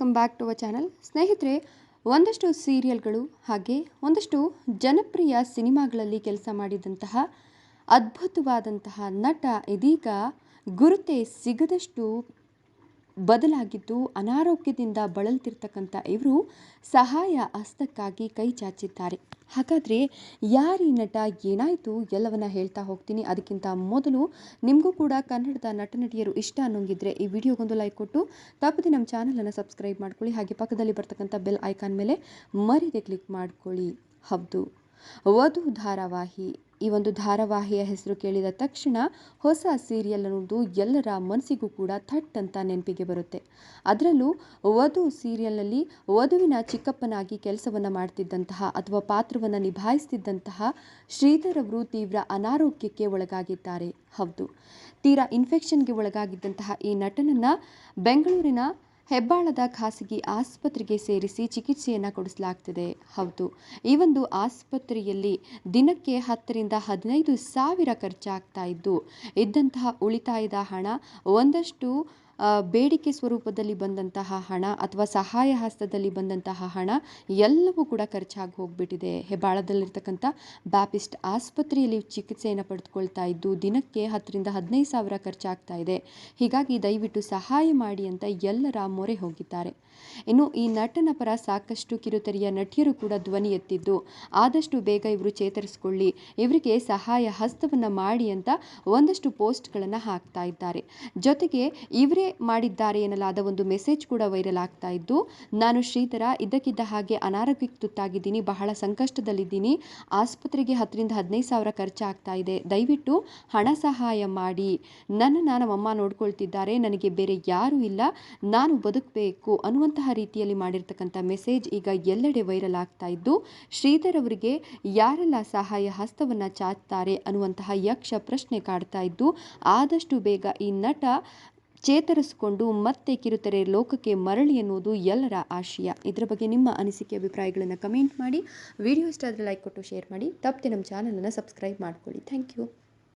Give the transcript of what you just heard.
Welcome back to our channel ಸ್ನೇಹಿತರೆ, ಒಂದಷ್ಟು ಸೀರಿಯಲ್ಗಳು ಹಾಗೆ ಒಂದಷ್ಟು ಜನಪ್ರಿಯ ಸಿನಿಮಾಗಳಲ್ಲಿ ಕೆಲಸ ಮಾಡಿದಂತಹ ಅದ್ಭುತವಾದಂತಹ ನಟ ಇದೀಗ ಗುರುತೆ ಸಿಗದಷ್ಟು ಬದಲಾಗಿದ್ದು ಅನಾರೋಗ್ಯದಿಂದ ಬಳಲ್ತಿರ್ತಕ್ಕಂಥ ಇವರು ಸಹಾಯ ಹಸ್ತಕ್ಕಾಗಿ ಕೈ ಚಾಚಿದ್ದಾರೆ. ಹಾಗಾದರೆ ಯಾರಿ ನಟ, ಏನಾಯಿತು? ಎಲ್ಲವನ್ನ ಹೇಳ್ತಾ ಹೋಗ್ತೀನಿ. ಅದಕ್ಕಿಂತ ಮೊದಲು ನಿಮಗೂ ಕೂಡ ಕನ್ನಡದ ನಟ ನಟಿಯರು ಇಷ್ಟ ಅನ್ನೋಂಗಿದ್ರೆ ಈ ವಿಡಿಯೋಗೊಂದು ಲೈಕ್ ಕೊಟ್ಟು, ತಪ್ಪದೆ ನಮ್ಮ ಚಾನಲನ್ನು ಸಬ್ಸ್ಕ್ರೈಬ್ ಮಾಡ್ಕೊಳ್ಳಿ. ಹಾಗೆ ಪಕ್ಕದಲ್ಲಿ ಬರ್ತಕ್ಕಂಥ ಬೆಲ್ ಐಕಾನ್ ಮೇಲೆ ಮರಿದೆ ಕ್ಲಿಕ್ ಮಾಡ್ಕೊಳ್ಳಿ. ಹೌದು ವಧು ಧಾರಾವಾಹಿ. ಈ ಒಂದು ಧಾರಾವಾಹಿಯ ಹೆಸರು ಕೇಳಿದ ತಕ್ಷಣ ಹೊಸ ಸೀರಿಯಲ್ ಅನ್ನೋದು ಎಲ್ಲರ ಮನಸ್ಸಿಗೂ ಕೂಡ ಥಟ್ ಅಂತ ನೆನಪಿಗೆ ಬರುತ್ತೆ. ಅದರಲ್ಲೂ ವಧು ಸೀರಿಯಲ್ನಲ್ಲಿ ವಧುವಿನ ಚಿಕ್ಕಪ್ಪನಾಗಿ ಕೆಲಸವನ್ನು ಮಾಡ್ತಿದ್ದಂತಹ ಅಥವಾ ಪಾತ್ರವನ್ನು ನಿಭಾಯಿಸ್ತಿದ್ದಂತಹ ಶ್ರೀಧರ್ ಅವರು ತೀವ್ರ ಅನಾರೋಗ್ಯಕ್ಕೆ ಒಳಗಾಗಿದ್ದಾರೆ. ಹೌದು. ತೀರಾ ಇನ್ಫೆಕ್ಷನ್ಗೆ ಒಳಗಾಗಿದ್ದಂತಹ ಈ ನಟನನ್ನು ಬೆಂಗಳೂರಿನ ಹೆಬ್ಬಾಳದ ಖಾಸಗಿ ಆಸ್ಪತ್ರೆಗೆ ಸೇರಿಸಿ ಚಿಕಿತ್ಸೆಯನ್ನು ಕೊಡಿಸಲಾಗ್ತಿದೆ. ಹೌದು, ಈ ಒಂದು ಆಸ್ಪತ್ರೆಯಲ್ಲಿ ದಿನಕ್ಕೆ ಹತ್ತರಿಂದ ಹದಿನೈದು ಸಾವಿರ ಖರ್ಚಾಗ್ತಾ ಇದ್ದು, ಇದ್ದಂತಹ ಉಳಿತಾಯದ ಹಣ ಒಂದಷ್ಟು ಬೇಡಿಕೆ ಸ್ವರೂಪದಲ್ಲಿ ಬಂದಂತಹ ಹಣ ಅಥವಾ ಸಹಾಯ ಹಸ್ತದಲ್ಲಿ ಬಂದಂತಹ ಹಣ ಎಲ್ಲವೂ ಕೂಡ ಖರ್ಚಾಗಿ ಹೋಗ್ಬಿಟ್ಟಿದೆ. ಹೆಬ್ಬಾಳದಲ್ಲಿರ್ತಕ್ಕಂಥ ಬ್ಯಾಪಿಸ್ಟ್ ಆಸ್ಪತ್ರೆಯಲ್ಲಿ ಚಿಕಿತ್ಸೆಯನ್ನು ಪಡೆದುಕೊಳ್ತಾ ಇದ್ದು ದಿನಕ್ಕೆ ಹತ್ತರಿಂದ ಹದಿನೈದು ಸಾವಿರ ಖರ್ಚಾಗ್ತಾ ಇದೆ. ಹೀಗಾಗಿ ದಯವಿಟ್ಟು ಸಹಾಯ ಮಾಡಿ ಅಂತ ಎಲ್ಲರ ಮೊರೆ ಹೋಗಿದ್ದಾರೆ. ಇನ್ನು ಈ ನಟನ ಪರ ಸಾಕಷ್ಟು ಕಿರುತೆರೆಯ ನಟಿಯರು ಕೂಡ ಧ್ವನಿ ಎತ್ತಿದ್ದು, ಆದಷ್ಟು ಬೇಗ ಇವರು ಚೇತರಿಸಿಕೊಳ್ಳಿ, ಇವರಿಗೆ ಸಹಾಯ ಹಸ್ತವನ್ನು ಮಾಡಿ ಅಂತ ಒಂದಷ್ಟು ಪೋಸ್ಟ್ಗಳನ್ನು ಹಾಕ್ತಾ ಇದ್ದಾರೆ. ಜೊತೆಗೆ ಇವರೇ ಮಾಡಿದ್ದಾರೆ ಎನ್ನಲಾದ ಒಂದು ಮೆಸೇಜ್ ಕೂಡ ವೈರಲ್ ಆಗ್ತಾ ಇದ್ದು, ನಾನು ಶ್ರೀಧರ, ಇದ್ದಕ್ಕಿದ್ದ ಹಾಗೆ ಅನಾರೋಗ್ಯಕ್ಕೆ ತುತ್ತಾಗಿದ್ದೀನಿ ಬಹಳ ಸಂಕಷ್ಟದಲ್ಲಿದ್ದೀನಿ, ಆಸ್ಪತ್ರೆಗೆ ಹತ್ತರಿಂದ ಹದಿನೈದು ಸಾವಿರ ಖರ್ಚಾಗ್ತಾ ಇದೆ, ದಯವಿಟ್ಟು ಹಣ ಸಹಾಯ ಮಾಡಿ. ನನ್ನನ್ನು ಅಮ್ಮ ನೋಡ್ಕೊಳ್ತಿದ್ದಾರೆ, ನನಗೆ ಬೇರೆ ಯಾರೂ ಇಲ್ಲ, ನಾನು ಬದುಕಬೇಕು ಅನ್ನುವಂತಹ ರೀತಿಯಲ್ಲಿ ಮಾಡಿರ್ತಕ್ಕಂಥ ಮೆಸೇಜ್ ಈಗ ಎಲ್ಲೆಡೆ ವೈರಲ್ ಆಗ್ತಾ ಇದ್ದು, ಶ್ರೀಧರ್ ಅವರಿಗೆ ಯಾರೆಲ್ಲ ಸಹಾಯ ಹಸ್ತವನ್ನು ಚಾಚ್ತಾರೆ ಅನ್ನುವಂತಹ ಯಕ್ಷ ಪ್ರಶ್ನೆ ಕಾಡ್ತಾ ಇದ್ದು, ಆದಷ್ಟು ಬೇಗ ಈ ನಟ ಚೇತರಿಸಿಕೊಂಡು ಮತ್ತೆ ಕಿರುತೆರೆ ಲೋಕಕ್ಕೆ ಮರಳಿ ಎನ್ನುವುದು ಎಲ್ಲರ ಆಶಯ. ಇದರ ಬಗ್ಗೆ ನಿಮ್ಮ ಅನಿಸಿಕೆ, ಅಭಿಪ್ರಾಯಗಳನ್ನು ಕಮೆಂಟ್ ಮಾಡಿ. ವಿಡಿಯೋ ಇಷ್ಟ ಆದರೆ ಲೈಕ್ ಕೊಟ್ಟು ಶೇರ್ ಮಾಡಿ. ತಪ್ಪದೆ ನಮ್ಮ ಚಾನಲನ್ನು ಸಬ್ಸ್ಕ್ರೈಬ್ ಮಾಡ್ಕೊಳ್ಳಿ. Thank you